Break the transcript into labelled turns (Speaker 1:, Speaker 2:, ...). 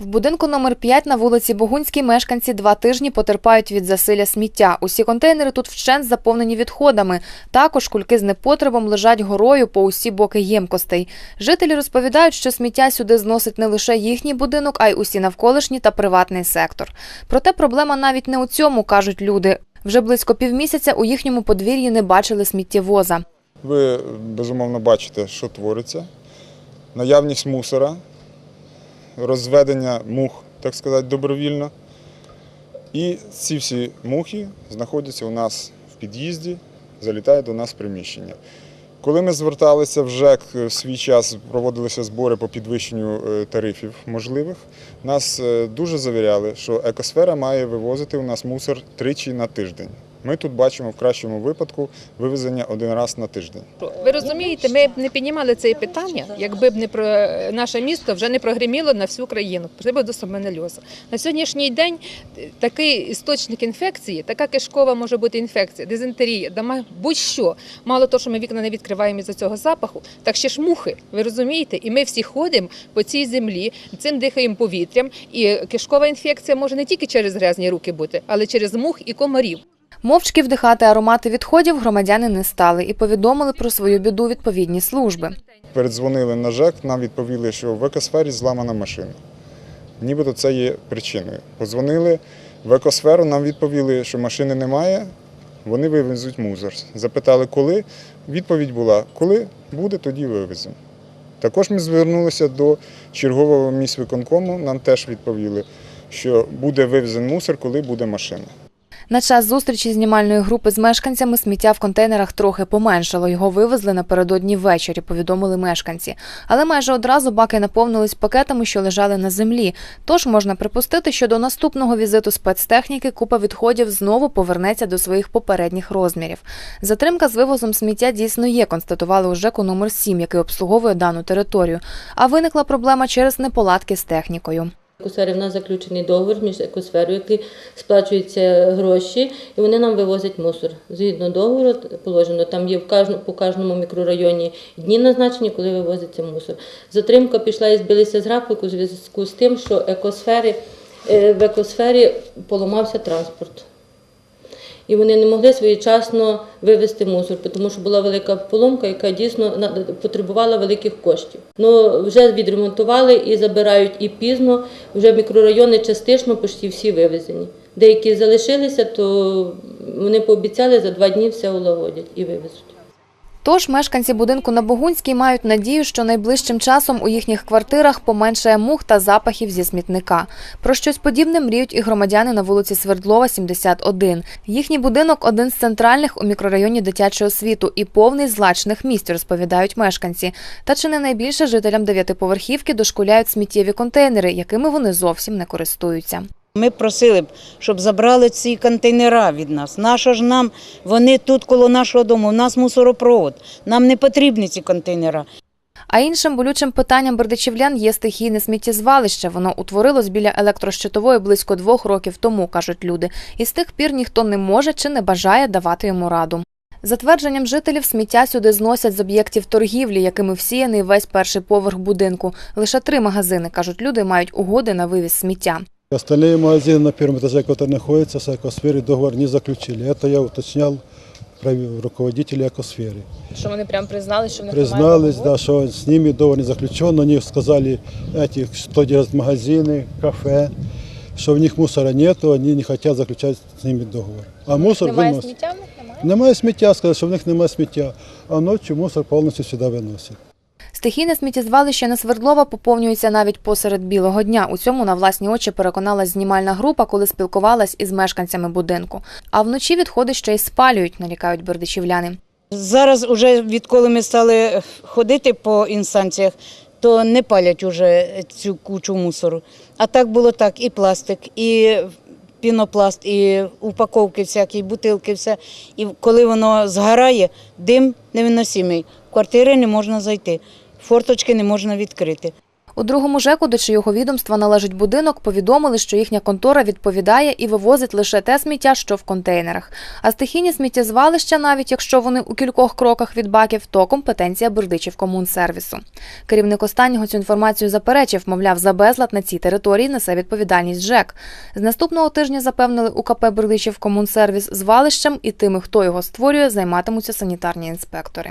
Speaker 1: В будинку номер 5 на вулиці Богунській мешканці два тижні потерпають від засилля сміття. Усі контейнери тут вщент заповнені відходами. Також кульки з непотребом лежать горою по усі боки ємкостей. Жителі розповідають, що сміття сюди зносить не лише їхній будинок, а й усі навколишні та приватний сектор. Проте проблема навіть не у цьому, кажуть люди. Вже близько півмісяця у їхньому подвір'ї не бачили сміттєвоза.
Speaker 2: Ви безумовно бачите, що твориться. Наявність мусора, розведення мух, так сказати, добровільно. І ці всі мухи знаходяться у нас в під'їзді, залітають до нас в приміщення. Коли ми зверталися в ЖЕК в свій час, проводилися збори по підвищенню е, тарифів можливих, нас е, дуже завіряли, що екосфера має вивозити у нас мусор тричі на тиждень. Ми тут бачимо в кращому випадку вивезення один раз на тиждень.
Speaker 3: Ви розумієте, ми б не піднімали це питання, якби б не про наше місто вже не прогреміло на всю країну з приводу сальмонельозу. На сьогоднішній день такий істочник інфекції, така кишкова може бути інфекція, дизентерія, дома будь-що. Мало того, що ми вікна не відкриваємо із-за цього запаху, так ще ж мухи. Ви розумієте? І ми всі ходимо по цій землі, цим дихаємо повітрям. І кишкова інфекція може не тільки через грязні руки бути, але через мух і комарів.
Speaker 1: Мовчки вдихати аромати відходів громадяни не стали і повідомили про свою біду відповідні служби.
Speaker 2: Передзвонили на ЖЕК, нам відповіли, що в екосфері зламана машина. Нібито це є причиною. Подзвонили в екосферу, нам відповіли, що машини немає, вони вивезуть мусор. Запитали, коли. Відповідь була, коли буде, тоді вивеземо. Також ми звернулися до чергового міськвиконкому, нам теж відповіли, що буде вивезений мусор, коли буде машина.
Speaker 1: На час зустрічі знімальної групи з мешканцями сміття в контейнерах трохи поменшало. Його вивезли напередодні ввечері, повідомили мешканці. Але майже одразу баки наповнились пакетами, що лежали на землі. Тож можна припустити, що до наступного візиту спецтехніки купа відходів знову повернеться до своїх попередніх розмірів. Затримка з вивозом сміття дійсно є, констатували у ЖЕКу номер 7 який обслуговує дану територію. А виникла проблема через неполадки з технікою.
Speaker 4: Екосфері в нас заключений договір між екосферою, які сплачуються гроші, і вони нам вивозять мусор. Згідно договору положено, там є в кожному, по кожному мікрорайоні дні назначені, коли вивозиться мусор. Затримка пішла і збилися з графіку у зв'язку з тим, що екосфері, е, в екосфері поламався транспорт. І вони не могли своєчасно вивезти мусор, тому що була велика поломка, яка дійсно потребувала великих коштів. Ну вже відремонтували і забирають і пізно. Вже мікрорайони частично почти всі вивезені. Деякі залишилися, то вони пообіцяли за два дні все улагодять і вивезуть.
Speaker 1: Тож мешканці будинку на Богунській мають надію, що найближчим часом у їхніх квартирах поменшає мух та запахів зі смітника. Про щось подібне мріють і громадяни на вулиці Свердлова, 71. Їхній будинок один з центральних у мікрорайоні дитячого світу і повний злачних місць, розповідають мешканці. Та чи не найбільше жителям дев'ятиповерхівки дошкуляють сміттєві контейнери, якими вони зовсім не користуються.
Speaker 5: Ми просили б, щоб забрали ці контейнера від нас. Нащо ж нам вони тут коло нашого дому? У нас мусоропровод. Нам не потрібні ці контейнера.
Speaker 1: А іншим болючим питанням бердичівлян є стихійне сміттєзвалище. Воно утворилось біля електрощитової близько двох років тому, кажуть люди. І з тих пір ніхто не може чи не бажає давати йому раду. За твердженням жителів, сміття сюди зносять з об'єктів торгівлі, якими всіяний весь перший поверх будинку. Лише три магазини, кажуть люди, мають угоди на вивіз сміття.
Speaker 6: Остальные магазины на первом этаже, которые находятся с экосферой, договор не заключили. Это я уточнял прав- руководителей экосферы.
Speaker 3: Що вони прям признали, що в
Speaker 6: Признались, да, что с ними договор не заключен, они сказали, эти, что делают магазины, кафе, что в них мусора нету, они не хотят заключать с ними договор. А мусор выносят.
Speaker 3: сміття в них немає.
Speaker 6: Немає сміття, сказали, що в них немає сміття, а ночі мусор повністю сюди виносять.
Speaker 1: Стихійне сміттєзвалище на Свердлова поповнюється навіть посеред білого дня. У цьому на власні очі переконалась знімальна група, коли спілкувалась із мешканцями будинку. А вночі відходи ще й спалюють, нарікають бердичівляни.
Speaker 5: Зараз, уже відколи ми стали ходити по інстанціях, то не палять уже цю кучу мусору. А так було так: і пластик, і пінопласт, і упаковки всякі, і бутилки, все. І коли воно згорає, дим невиносимий. В квартири не можна зайти, форточки не можна відкрити.
Speaker 1: У другому ЖЕКу, до чийого відомства належить будинок, повідомили, що їхня контора відповідає і вивозить лише те сміття, що в контейнерах. А стихійні сміттєзвалища, навіть якщо вони у кількох кроках від баків, то компетенція Бердичів комунсервісу. Керівник останнього цю інформацію заперечив, мовляв, за безлад на цій території несе відповідальність ЖЕК. З наступного тижня запевнили УКП Бердичів комунсервіс звалищем і тими, хто його створює, займатимуться санітарні інспектори.